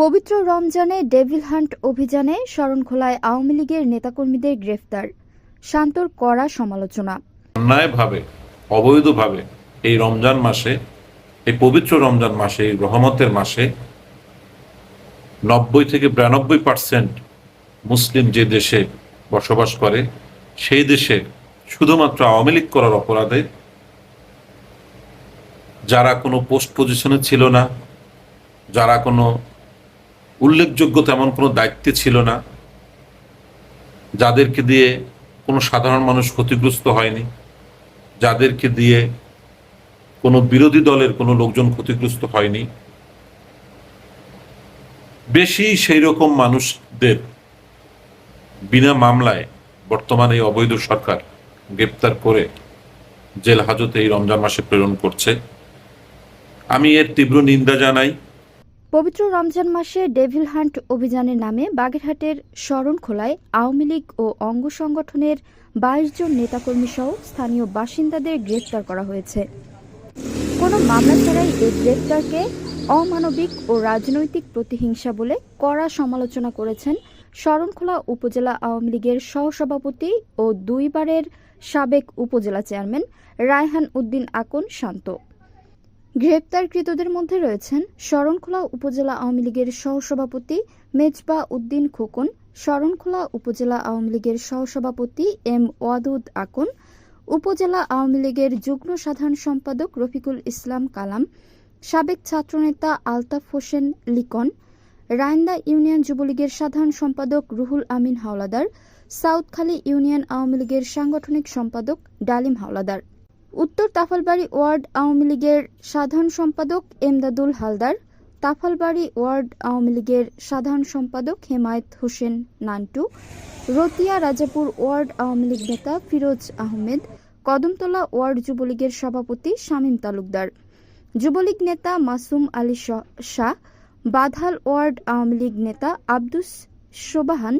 পবিত্র রমজানে devil hunt অভিযানে শরণখোলায় আওয়ামী লীগের নেতাকর্মীদের গ্রেফতার। শান্তর কড়া সমালোচনা। অন্যায়ভাবে, অবৈধভাবে এই রমজান মাসে, এই পবিত্র রমজান মাসে, এই রহমতের মাসে নব্বই থেকে বিরানব্বই পার্সেন্ট মুসলিম যে দেশে বসবাস করে, সেই দেশে শুধুমাত্র আওয়ামী লীগ করার অপরাধে যারা কোনো পোস্ট পজিশনে ছিল না, যারা কোনো উল্লেখযোগ্য তেমন কোনো দায়িত্বে ছিল না, যাদেরকে দিয়ে কোনো সাধারণ মানুষ ক্ষতিগ্রস্ত হয়নি, যাদেরকে দিয়ে কোনো বিরোধী দলের কোনো লোকজন ক্ষতিগ্রস্ত হয়নি। বেশি সেই রকম মানুষদের বিনা মামলায় বর্তমানে এই অবৈধ সরকার গ্রেপ্তার করে জেল হাজতে এই রমজান মাসে প্রেরণ করছে। আমি এর তীব্র নিন্দা জানাই। পবিত্র রমজান মাসে ডেভিল হান্ট অভিযানের নামে বাগেরহাটের শরণখোলায় আওয়ামী লীগ ও অঙ্গ সংগঠনের বাইশ জন নেতাকর্মী সহ স্থানীয় বাসিন্দাদের গ্রেফতার করা হয়েছে। কোনো মামলা ছাড়াই এই গ্রেফতারকে অমানবিক ও রাজনৈতিক প্রতিহিংসা বলে কড়া সমালোচনা করেছেন শরণখোলা উপজেলা আওয়ামী লীগের সহসভাপতি ও দুইবারের সাবেক উপজেলা চেয়ারম্যান রায়হান উদ্দিন আকন শান্ত। গ্রেপ্তারকৃতদের মধ্যে রয়েছেন শরণখোলা উপজেলা আওয়ামী লীগের সহসভাপতি মেজবা উদ্দিন খোকন, শরণখোলা উপজেলা আওয়ামী লীগের সহসভাপতি এম ওয়াদুদ আকন, উপজেলা আওয়ামী লীগের যুগ্ম সাধারণ সম্পাদক রফিকুল ইসলাম কালাম, সাবেক ছাত্রনেতা আলতাফ হোসেন লিকন, রায়ন্দা ইউনিয়ন যুবলীগের সাধারণ সম্পাদক রুহুল আমিন হাওলাদার, সাউথখালী ইউনিয়ন আওয়ামী লীগের সাংগঠনিক সম্পাদক ডালিম হাওলাদার। উত্তর তাফালবাড়ি ওয়ার্ড আওয়ামী লীগের সাধারণ সম্পাদক এমদাদুল হালদার, তাফালবাড়ি ওয়ার্ড আওয়ামী লীগের সাধারণ সম্পাদক হেমায়েত হোসেন নান্টু, রতিয়া রাজাপুর ওয়ার্ড আওয়ামী লীগ নেতা ফিরোজ আহমেদ, কদমতলা ওয়ার্ড যুবলীগের সভাপতি শামীম তালুকদার। যুবলীগ নেতা মাসুম আলী শাহ, বাধাল ওয়ার্ড আওয়ামী লীগ নেতা আব্দুস সোবাহান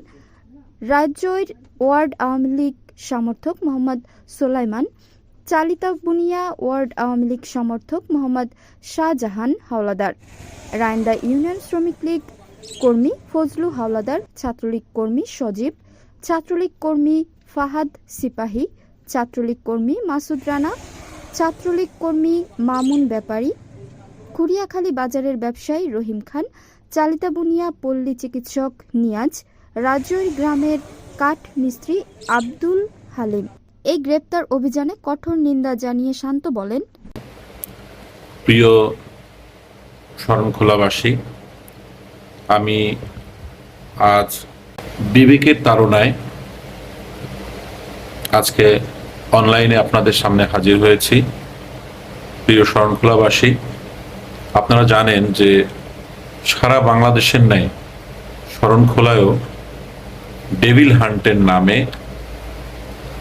রাজ্যের ওয়ার্ড আওয়ামী লীগ সমর্থক মোহাম্মদ সোলাইমান চালিতা বুনিয়া ওয়ার্ড আওয়ামী লীগ সমর্থক মোহাম্মদ শাহজাহান হাওলাদার। রায়ন্দা ইউনিয়ন শ্রমিক লীগ কর্মী ফজলু হাওলাদার, ছাত্রলীগ কর্মী সজীব, ছাত্রলীগ কর্মী ফাহাদ সিপাহী, ছাত্রলীগ কর্মী মাসুদ রানা, ছাত্রলীগ কর্মী মামুন ব্যাপারী কুড়িয়াখালী বাজারের ব্যবসায়ী রহিম খান, চালিতা বুনিয়া পল্লী চিকিৎসক নিয়াজ, রাজৈর গ্রামের কাঠ মিস্ত্রি আব্দুল হালিম। এই গ্রেপ্তার অভিযানে কঠোর নিন্দা জানিয়ে শান্ত বলেন, প্রিয় শরণখোলাবাসী আমি আজ বিবেকের তাড়নায় আজকে অনলাইনে আপনাদের সামনে হাজির হয়েছি। প্রিয় শরণখোলাবাসী আপনারা জানেন যে সারা বাংলাদেশের ন্যায় শরণখোলায়ও ডেভিল হান্টের নামে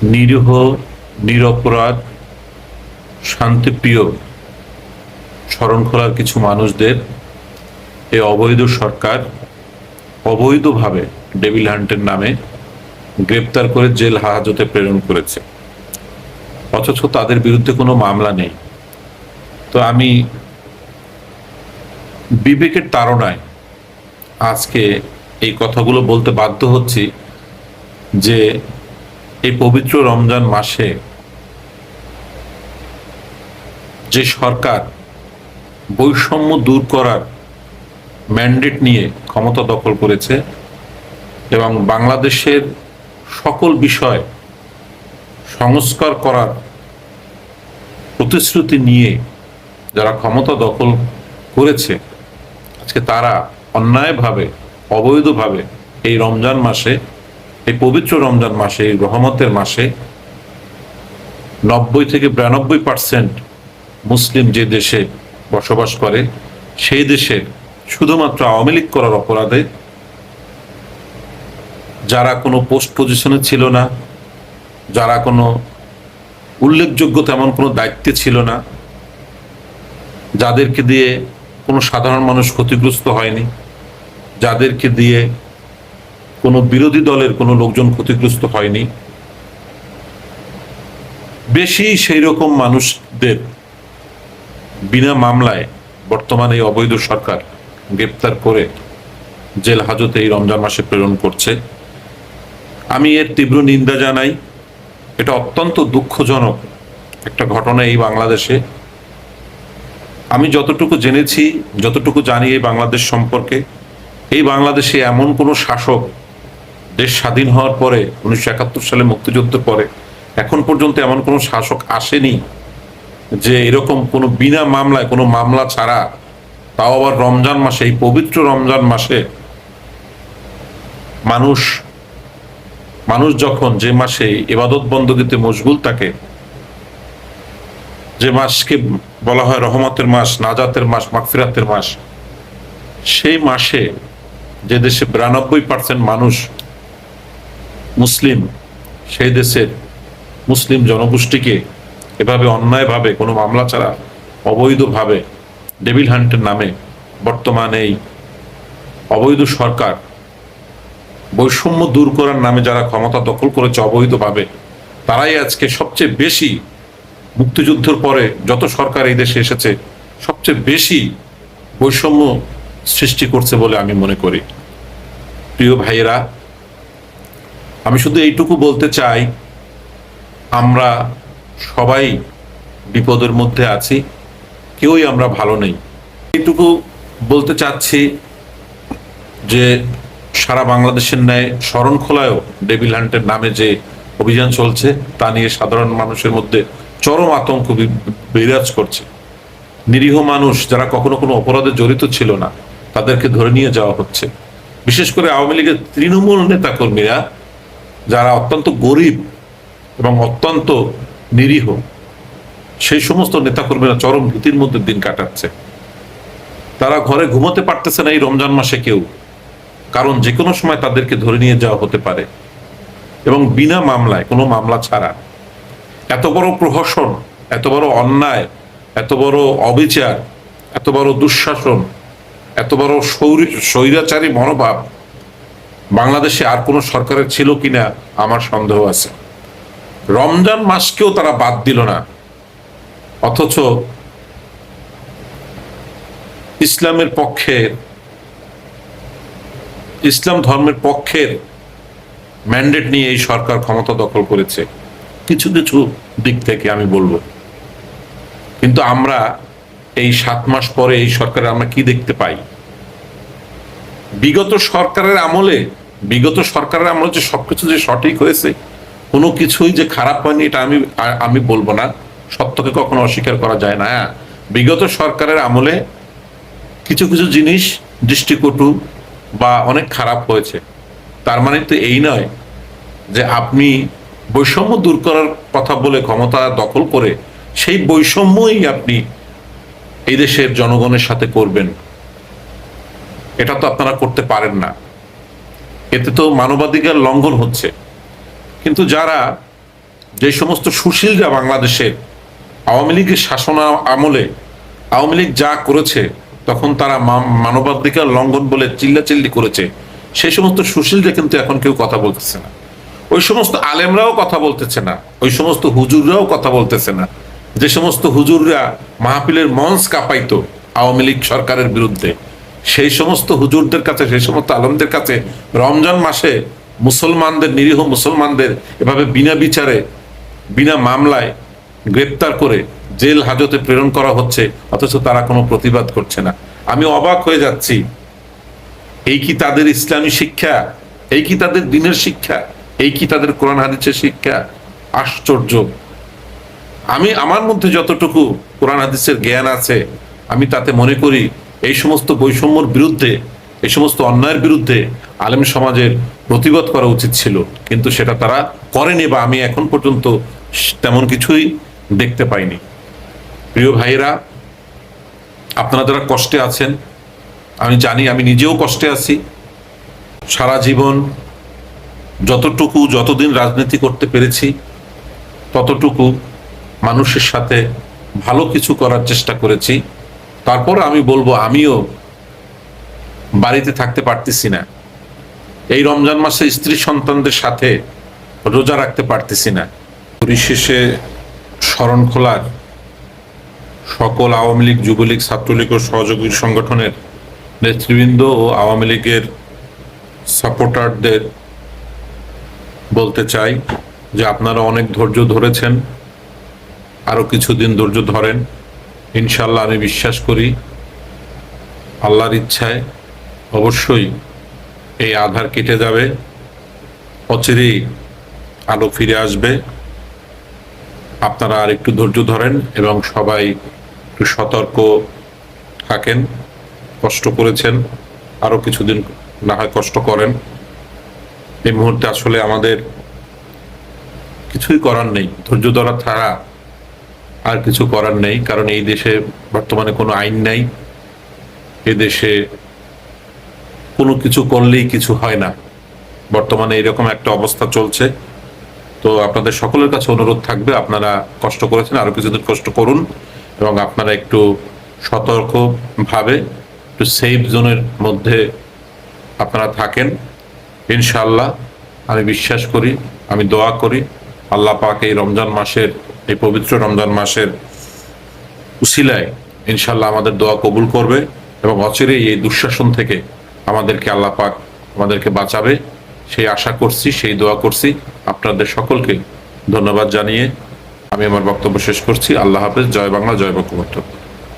নিরীহ, নিরপরাধ, শান্তিপ্রিয় স্মরণ শরণখোলার কিছু মানুষদের এই অবৈধ সরকার অবৈধভাবে ডেভিল হান্টের নামে গ্রেপ্তার করে জেল হাজতে প্রেরণ করেছে। অথচ তাদের বিরুদ্ধে কোনো মামলা নেই। তো আমি বিবেকের তাড়নায় আজকে এই কথাগুলো বলতে বাধ্য হচ্ছি যে এই পবিত্র রমজান মাসে যে সরকার বৈষম্য দূর করার ম্যান্ডেট নিয়ে ক্ষমতা দখল করেছে এবং বাংলাদেশের সকল বিষয় সংস্কার করার প্রতিশ্রুতি নিয়ে যারা ক্ষমতা দখল করেছে, আজকে তারা অন্যায়ভাবে, অবৈধভাবে এই রমজান মাসে এই পবিত্র রমজান মাসে, এই রহমতের মাসে নব্বই থেকে বিরানব্বই পার্সেন্ট মুসলিম যে দেশে বসবাস করে, সেই দেশে শুধুমাত্র আওয়ামী লীগ করার অপরাধে যারা কোনো পোস্ট পজিশনে ছিল না, যারা কোনো উল্লেখযোগ্য তেমন কোনো দায়িত্বে ছিল না, যাদেরকে দিয়ে কোনো সাধারণ মানুষ ক্ষতিগ্রস্ত হয়নি, যাদেরকে দিয়ে কোনো বিরোধী দলের কোনো লোকজন ক্ষতিগ্রস্ত হয়নি। বেশি সেই রকম মানুষদের বিনা মামলায় বর্তমানে এই অবৈধ সরকার গ্রেপ্তার করে জেল হাজতে এই রমজান মাসে প্রেরণ করছে। আমি এর তীব্র নিন্দা জানাই। এটা অত্যন্ত দুঃখজনক একটা ঘটনা এই বাংলাদেশে। আমি যতটুকু জেনেছি, যতটুকু জানি এই বাংলাদেশ সম্পর্কে, এই বাংলাদেশে এমন কোনো শাসক দেশ স্বাধীন হওয়ার পরে, উনিশশো একাত্তর সালে মুক্তিযুদ্ধের পরে, এখন পর্যন্ত এমন কোনো শাসক আসেনি যে এরকম কোনো বিনা মামলায়, কোনো মামলা ছাড়া, তাও আবার রমজান মাসে, এই পবিত্র রমজান মাসে মানুষ মানুষ যখন যে মাসে এবাদত বন্দগীতে মশগুল থাকে, যে মাসকে বলা হয় রহমতের মাস, নাজাতের মাস, মাগফিরাতের মাস, সেই মাসে যে দেশে বিরানব্বই পার্সেন্ট মানুষ মুসলিম, সেই দেশের মুসলিম জনগোষ্ঠীকে এভাবে অন্যায়ভাবে, কোনো মামলা ছাড়া অবৈধভাবে ডেভিল হান্টের নামে বর্তমানে এই অবৈধ সরকার বৈষম্য দূর করার নামে যারা ক্ষমতা দখল করেছে অবৈধভাবে, তারাই আজকে সবচেয়ে বেশি মুক্তিযুদ্ধের পরে যত সরকার এই দেশে এসেছে, সবচেয়ে বেশি বৈষম্য সৃষ্টি করছে বলে আমি মনে করি। প্রিয় ভাইয়েরা আমি শুধু এইটুকু বলতে চাই, আমরা সবাই বিপদের মধ্যে আছি, কেউই আমরা ভালো নেই। এইটুকু বলতে চাচ্ছি যে সারা বাংলাদেশের ন্যায় শরণখোলায়ও ডেভিল হান্টের নামে যে অভিযান চলছে, তা নিয়ে সাধারণ মানুষের মধ্যে চরম আতঙ্ক বিরাজ করছে। নিরীহ মানুষ যারা কখনো কোনো অপরাধে জড়িত ছিল না, তাদেরকে ধরে নিয়ে যাওয়া হচ্ছে। বিশেষ করে আওয়ামী লীগের তৃণমূল নেতাকর্মীরা যারা অত্যন্ত গরিব এবং অত্যন্ত নিরীহ, সেই সমস্ত নেতাকর্মীরা চরম ভীতির মধ্যে দিন কাটাচ্ছে। তারা ঘরে ঘুমোতে পারতেছে না এই রমজান মাসে কেউ, কারণ যে কোনো সময় তাদেরকে ধরে নিয়ে যাওয়া হতে পারে। এবং বিনা মামলায়, কোনো মামলা ছাড়া। এত বড় প্রহসন, এত বড় অন্যায়, এত বড় অবিচার, এত বড় দুঃশাসন, এত বড় সৌরি- স্বৈরাচারী মনোভাব বাংলাদেশে আর কোনো সরকারের ছিল কিনা আমার সন্দেহ আছে। রমজান মাসকেও তারা বাদ দিল না। অথচ ইসলামের পক্ষে, ইসলাম ধর্মের পক্ষের ম্যান্ডেট নিয়ে এই সরকার ক্ষমতা দখল করেছে। কিছু কিছু দিক থেকে আমি বলব। কিন্তু আমরা এই সাত মাস পরে এই সরকারে আমরা কি দেখতে পাই? বিগত সরকারের আমলে, বিগত সরকারের আমলে যে সবকিছু যে সঠিক হয়েছে, কোনো কিছুই যে খারাপ হয়নি এটা আমি আমি বলব না। সত্যকে কখনো অস্বীকার করা যায় না হ্যাঁ। বিগত সরকারের আমলে কিছু কিছু জিনিস দৃষ্টিকটু বা অনেক খারাপ হয়েছে। তার মানে তো এই নয় যে আপনি বৈষম্য দূর করার কথা বলে ক্ষমতা দখল করে সেই বৈষম্যই আপনি এই দেশের জনগণের সাথে করবেন। এটা তো আপনারা করতে পারেন না। এতে তো মানবাধিকার লঙ্ঘন হচ্ছে। কিন্তু যারা যে সমস্ত সুশীলরা বাংলাদেশের আওয়ামী লীগের শাসন আমলে আওয়ামী লীগ যা করেছে, তখন তারা মানবাধিকার লঙ্ঘন বলে চিল্লাচিল্লি করেছে। সেই সমস্ত সুশীলরা কিন্তু এখন কেউ কথা বলতেছে না। ওই সমস্ত আলেমরাও কথা বলতেছে না। ওই সমস্ত হুজুররাও কথা বলতেছে না। যে সমস্ত হুজুররা মাহফিলের মঞ্চ কাঁপাইতো আওয়ামী লীগ সরকারের বিরুদ্ধে। সেই সমস্ত হুজুরদের কাছে, সেই সমস্ত আলমদের কাছে রমজান মাসে মুসলমানদের, নিরীহ মুসলমানদের এভাবে বিনা বিচারে, বিনা মামলায় গ্রেপ্তার করে জেল হাজতে প্রেরণ করা হচ্ছে, অথচ তারা কোনো প্রতিবাদ করছে না। আমি অবাক হয়ে যাচ্ছি। এই কি তাদের ইসলামী শিক্ষা? এই কি তাদের দিনের শিক্ষা? এই কি তাদের কোরআন হাদিসের শিক্ষা? আশ্চর্য। আমি, আমার মধ্যে যতটুকু কোরআন হাদিসের জ্ঞান আছে, আমি তাতে মনে করি এই সমস্ত বৈষম্যর বিরুদ্ধে, এই সমস্ত অন্যায়ের বিরুদ্ধে আলেম সমাজের প্রতিবাদ করা উচিত ছিল। কিন্তু সেটা তারা করেনি বা আমি এখন পর্যন্ত তেমন কিছুই দেখতে পাইনি। প্রিয় ভাইয়েরা, আপনারা যারা কষ্টে আছেন, আমি জানি, আমি নিজেও কষ্টে আছি। সারা জীবন যতটুকু, যতদিন রাজনীতি করতে পেরেছি, ততটুকু মানুষের সাথে ভালো কিছু করার চেষ্টা করেছি। তারপর আমি বলব, আমিও বাড়িতে থাকতে পারতেছি না। এই রমজান মাসে স্ত্রী সন্তানদের সাথে রোজা রাখতে পারতেছি না। পরিশেষে স্মরণ খোলার সকল আওয়ামী লীগ, যুবলীগ, ছাত্রলীগ ও সহযোগী সংগঠনের নেতৃবৃন্দ ও আওয়ামী লীগের সাপোর্টারদের বলতে চাই যে আপনারা অনেক ধৈর্য ধরেছেন আরও কিছুদিন ধৈর্য ধরেন। ইনশাল্লাহ আমি বিশ্বাস করি আল্লাহর ইচ্ছায় অবশ্যই এই আধার কেটে যাবে, অচিরেই আলো ফিরে আসবে। আপনারা আর একটু ধৈর্য ধরেন এবং সবাই একটু সতর্ক থাকেন, কষ্ট করেছেন আরও কিছুদিন না হয় কষ্ট করেন। এই মুহূর্তে আসলে আমাদের কিছুই করার নেই। ধৈর্য ধরা ছাড়া আর কিছু করার নেই, কারণ এই দেশে বর্তমানে কোনো আইন নাই। এ দেশে কোনো কিছু করলেই কিছু হয় না। বর্তমানে এরকম একটা অবস্থা চলছে। তো আপনাদের সকলের কাছে অনুরোধ থাকবে, আপনারা কষ্ট করেছেন আরও কিছুদিন কষ্ট করুন এবং আপনারা একটু সতর্ক ভাবে একটু সেফ জোনের মধ্যে আপনারা থাকেন। ইনশাল্লাহ আমি বিশ্বাস করি, আমি দোয়া করি, আল্লাহ পাক এই রমজান মাসের এই পবিত্র রমজান মাসের উসিলায় ইনশাল্লাহ আমাদের দোয়া কবুল করবে এবং অচিরেই এই দুঃশাসন থেকে আমাদেরকে আল্লাহ পাক আমাদেরকে বাঁচাবে। সেই আশা করছি, সেই দোয়া করছি। আপনাদের সকলকে ধন্যবাদ জানিয়ে আমি আমার বক্তব্য শেষ করছি। আল্লাহ হাফেজ। জয় বাংলা, জয় বঙ্গবন্ধু।